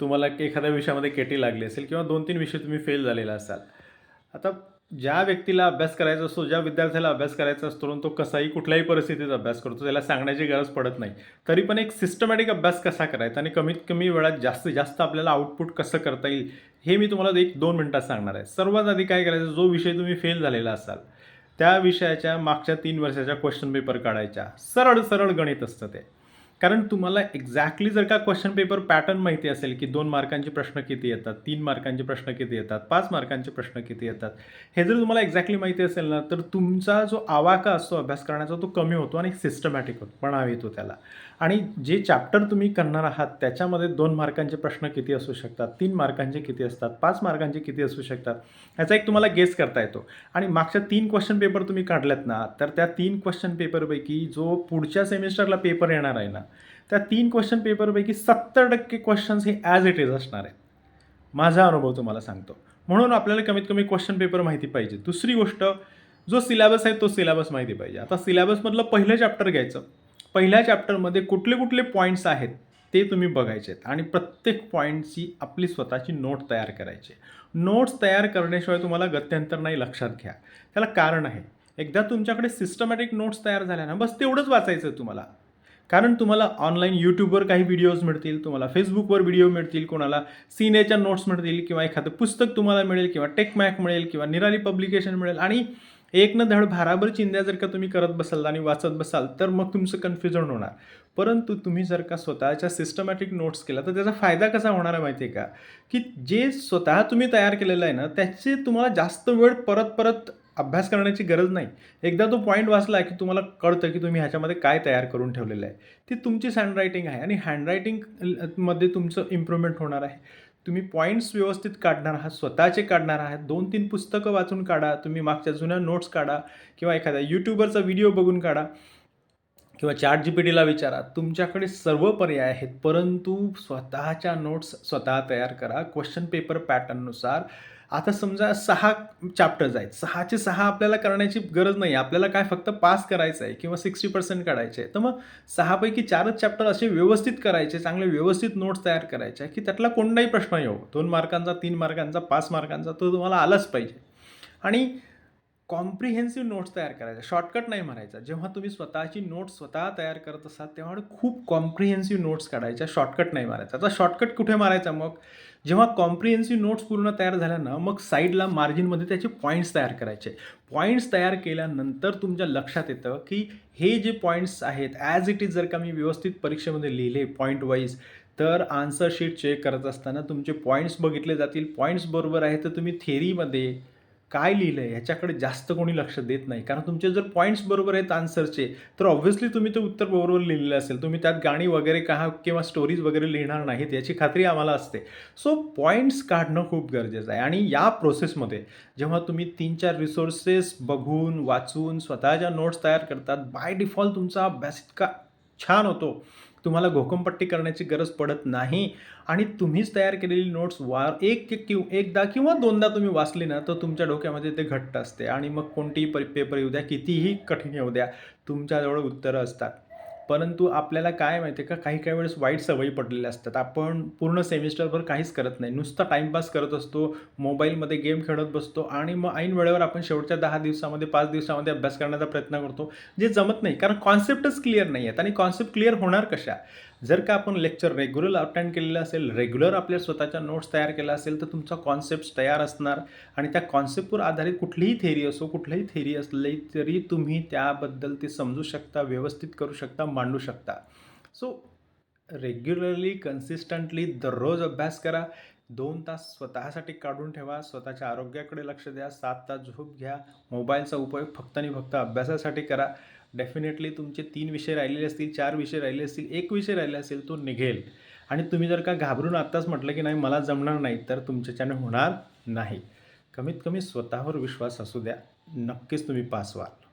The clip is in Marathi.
तुम्हाला एखाद्या विषयामध्ये केटी लागली असेल किंवा दोन तीन विषय तुम्ही फेल झालेला असाल. आता ज्या व्यक्तीला अभ्यास करायचा असतो ज्या विद्यार्थ्याला अभ्यास करायचा असतो आणि तो कसाही कुठल्याही परिस्थितीत अभ्यास करतो त्याला सांगण्याची गरज पडत नाही. तरी पण एक सिस्टमॅटिक अभ्यास कसा करायचा आणि कमीत कमी वेळात जास्तीत जास्त आपल्याला आउटपुट कसं करता येईल हे मी तुम्हाला एक दोन मिनटात सांगणार आहे. सर्वात आधी काय करायचं जो विषय तुम्ही फेल झालेला असाल त्या विषयाच्या मागच्या तीन वर्षाच्या क्वेश्चन पेपर काढायच्या. सरळ सरळ गणित असतं ते. कारण तुम्हाला एक्झॅक्टली जर का क्वेश्चन पेपर पॅटर्न माहिती असेल की दोन मार्कांचे प्रश्न किती येतात तीन मार्कांचे प्रश्न किती येतात पाच मार्कांचे प्रश्न किती येतात हे जर तुम्हाला एक्झॅक्टली माहिती असेल ना तर तुमचा जो आवाका असतो अभ्यास करण्याचा तो कमी होतो आणि सिस्टमॅटिक होतो पणाव येतो त्याला. आणि जे चॅप्टर तुम्ही करणार आहात त्याच्यामध्ये दोन मार्कांचे प्रश्न किती असू शकतात तीन मार्कांचे किती असतात पाच मार्कांचे किती असू शकतात याचा एक तुम्हाला गेस करता येतो. आणि मागच्या तीन क्वेश्चन पेपर तुम्ही काढल्यात ना तर त्या तीन क्वेश्चन पेपरपैकी जो पुढच्या सेमिस्टरला पेपर येणार आहे ना त्या तीन क्वेश्चन पेपरपैकी सत्तर टक्के क्वेश्चन्स हे ॲज इट इज असणार आहेत. माझा अनुभव तुम्हाला सांगतो. म्हणून आपल्याला कमीत कमी क्वेश्चन पेपर माहिती पाहिजे. दुसरी गोष्ट जो सिलेबस आहे तो सिलेबस माहिती पाहिजे. आता सिलेबसमधलं पहिलं चॅप्टर घ्यायचं. पहिल्या चॅप्टरमध्ये कुठले कुठले पॉईंट्स आहेत ते तुम्ही बघायचे आहेत. आणि प्रत्येक पॉईंटची आपली स्वतःची नोट तयार करायची नोट्स तयार करण्याशिवाय तुम्हाला गत्यंतर नाही लक्षात घ्या. त्याला कारण आहे एकदा तुमच्याकडे सिस्टमॅटिक नोट्स तयार झाल्या ना बस तेवढंच वाचायचं आहे तुम्हाला. कारण तुम्हाला ऑनलाईन यूट्यूबवर काही व्हिडिओज मिळतील तुम्हाला फेसबुकवर व्हिडिओ मिळतील कोणाला सिनेच्या नोट्स मिळतील किंवा एखादं पुस्तक तुम्हाला मिळेल किंवा टेकमॅक मिळेल किंवा निराली पब्लिकेशन मिळेल आणि एक न धड भाराभर चिंध्या जर का तुम्ही करत बसाल आणि वाचत बसाल तर मग तुमचं कन्फ्युजन होणार. परंतु तुम्ही जर का स्वतःच्या सिस्टमॅटिक नोट्स केला तर त्याचा फायदा कसा होणार आहे माहिती आहे का? की जे स्वतः तुम्ही तयार केलेलं आहे ना त्याचे तुम्हाला जास्त वेळ परत परत अभ्यास करण्याची गरज नाही. एकदा तो पॉईंट वाचला की तुम्हाला कळतं की तुम्ही ह्याच्यामध्ये काय तयार करून ठेवलेलं आहे. ती तुमचीच हँडरायटिंग आहे आणि हँडरायटिंगमध्ये तुमचं इम्प्रूव्हमेंट होणार आहे. तुम्ही पॉईंट्स व्यवस्थित काढणार आहात स्वतःचे काढणार आहात दोन तीन पुस्तकं वाचून काढा तुम्ही मागच्या जुन्या नोट्स काढा किंवा एखाद्या यूट्यूबरचा व्हिडिओ बघून काढा किंवा चॅट जी पी टीला विचारा. तुमच्याकडे सर्व पर्याय आहेत परंतु स्वतःच्या नोट्स स्वतः तयार करा. क्वेश्चन पेपर पॅटर्ननुसार आता समजा सहा चॅप्टर्स आहेत. सहाचे सहा आपल्याला करण्याची गरज नाही आपल्याला काय फक्त पास करायचं आहे किंवा सिक्स्टी पर्सेंट काढायचे आहे तर मग सहापैकी चारच चॅप्टर असे व्यवस्थित करायचे चांगले व्यवस्थित नोट्स तयार करायचे की त्यातला कोणताही प्रश्न येऊ दोन मार्कांचा तीन मार्कांचा पाच मार्कांचा तो तुम्हाला आलाच पाहिजे. आणि कॉम्प्रिहेन्सिव्ह नोट्स तयार करायच्या शॉर्टकट नाही मारायचा जेव्हा तुम्ही स्वतःची नोट्स स्वतः तयार करत असाल तेव्हा खूप कॉम्प्रिहेन्सिव्ह नोट्स काढायच्या. शॉर्टकट नाही मारायचा. आता शॉर्टकट कुठे मारायचा मग? जेव्हा कॉम्प्रिहेन्सिव्ह नोट्स पूर्ण तयार झाल्या ना मग साईडला मार्जिनमध्ये त्याचे पॉईंट्स तयार करायचे. पॉईंट्स तयार केल्यानंतर तुमच्या लक्षात येतं की हे जे पॉईंट्स आहेत ॲज इट इज जर का मी व्यवस्थित परीक्षेमध्ये लिहिले पॉईंट वाईज तर आन्सर शीट चेक करत असताना तुमचे पॉईंट्स बघितले जातील. पॉईंट्स बरोबर आहे तर तुम्ही थेरीमध्ये काय लिहिलं आहे ह्याच्याकडे जास्त कोणी लक्ष देत नाही. कारण तुमचे जर पॉईंट्स बरोबर आहेत आन्सरचे तर ऑब्व्हियसली तुम्ही ते उत्तर बरोबर लिहिलेलं असेल. तुम्ही त्यात गाणी वगैरे का किंवा स्टोरीज वगैरे लिहिणार नाहीत याची खात्री आम्हाला असते. सो पॉईंट्स काढणं खूप गरजेचं आहे. आणि या प्रोसेसमध्ये जेव्हा तुम्ही तीन चार रिसोर्सेस बघून वाचून स्वतःच्या नोट्स तयार करतात बाय डिफॉल्ट तुमचा अभ्यास इतका छान होतो. तुम्हाला घोकंपट्टी करण्याची गरज पडत नाही. आणि तुम्हीच तयार केलेली नोट्स वा एक किंवा एकदा किंवा दोनदा तुम्ही वाचली ना तर तुमच्या डोक्यामध्ये ते घट्ट असते. आणि मग कोणतीही पेपर येऊ द्या कितीही कठीण येऊ द्या तुमच्याजवळ उत्तरं असतात. परंतु आपल्याला काय माहिती आहे का काही काही वेळेस वाईट सवयी पडलेल्या असतात. आपण पूर्ण सेमिस्टरभर काहीच करत नाही. नुसता टाईमपास करत असतो मोबाईलमध्ये गेम खेळत बसतो आणि मग ऐन वेळेवर आपण शेवटच्या दहा दिवसामध्ये पाच दिवसामध्ये अभ्यास करण्याचा प्रयत्न करतो जे जमत नाही. कारण कॉन्सेप्टच क्लिअर नाही आहेत. आणि कॉन्सेप्ट क्लिअर होणार कशा? जर का आपण लेक्चर रेग्युलर अटेंड केलेलं असेल रेग्युलर आपल्या स्वतःच्या नोट्स तयार केला असेल तर तुमचा कॉन्सेप्ट तयार असणार. आणि त्या कॉन्सेप्टवर आधारित कुठलीही थेरी असो कुठलीही थेरी असली तरी तुम्ही त्याबद्दल ते समजू शकता व्यवस्थित करू शकता मांडू शकता. सो रेग्युलरली कन्सिस्टंटली दररोज अभ्यास करा. दोन तास स्वतःसाठी काढून ठेवा स्वतःच्या आरोग्याकडे लक्ष द्या सात तास झोप घ्या मोबाईलचा उपयोग फक्त आणि फक्त अभ्यासासाठी करा. डेफिनेटली तुमचे तीन विषय राहिलेले असतील चार विषय राहिले असतील एक विषय राहिला असेल तो निघेल. आणि तुम्ही जर का घाबरून आत्ताच म्हटलं की नाही मला जमणार नाही तर तुमच्याच्याने होणार नाही. कमीत कमी स्वतःवर विश्वास असू द्या. नक्कीच तुम्ही पास व्हाल.